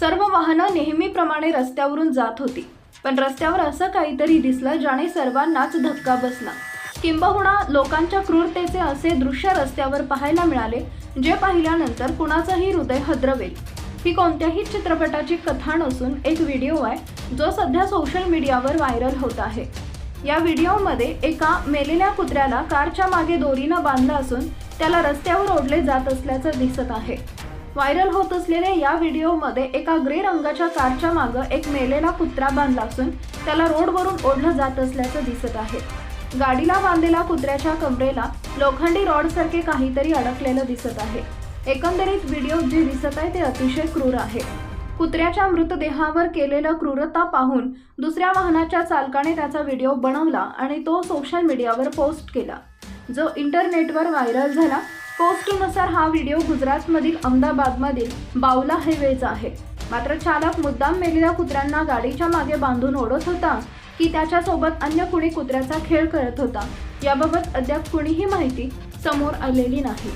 सर्व वाहनं नेहमीप्रमाणे रस्त्यावरून जात होती. पण रस्त्यावर असं काहीतरी दिसलं ज्याने सर्वांनाच धक्का बसला. किंबहुना लोकांच्या क्रूरतेचे असे दृश्य रस्त्यावर पाहायला मिळाले जे पाहिल्यानंतर कुणाचंही हृदय हद्रवेल. ही कोणत्याही चित्रपटाची कथा नसून एक व्हिडिओ आहे जो सध्या सोशल मीडियावर व्हायरल होत आहे. या व्हिडिओमध्ये एका मेलेल्या कुत्र्याला कारच्या मागे दोरीनं बांधलं असून त्याला रस्त्यावर ओढले जात असल्याचं दिसत आहे. व्हायरल होत असलेल्या या व्हिडिओमध्ये एका ग्रे रंगाच्या कारच्या मागं एक मेलेला कुत्रा बांधला असून त्याला रोडवरून ओढलं जात असल्याचं दिसत आहे. गाडीला बांधलेला कुत्र्याच्या कमरेला लोखंडी रॉडसारखे काहीतरी अडकलेलं दिसत आहे. एकंदरीत व्हिडिओ जे दिसत आहे ते अतिशय क्रूर आहे. कुत्र्याच्या मृतदेहावर केलेलं क्रूरता पाहून दुसऱ्या वाहनाच्या चालकाने त्याचा व्हिडिओ बनवला आणि तो सोशल मीडियावर पोस्ट केला. जो इंटरनेटवर व्हायरल झाला पोस्टनुसार हा व्हिडिओ गुजरातमधील अहमदाबादमधील बावला हायवेचा आहे. मात्र चालक मुद्दाम मेलेल्या कुत्र्यांना गाडीच्या मागे बांधून ओढत होता की त्याच्यासोबत अन्य कुणी कुत्र्याचा खेळ करत होता. याबाबत अद्याप कुणीही माहिती समोर आलेली नाही.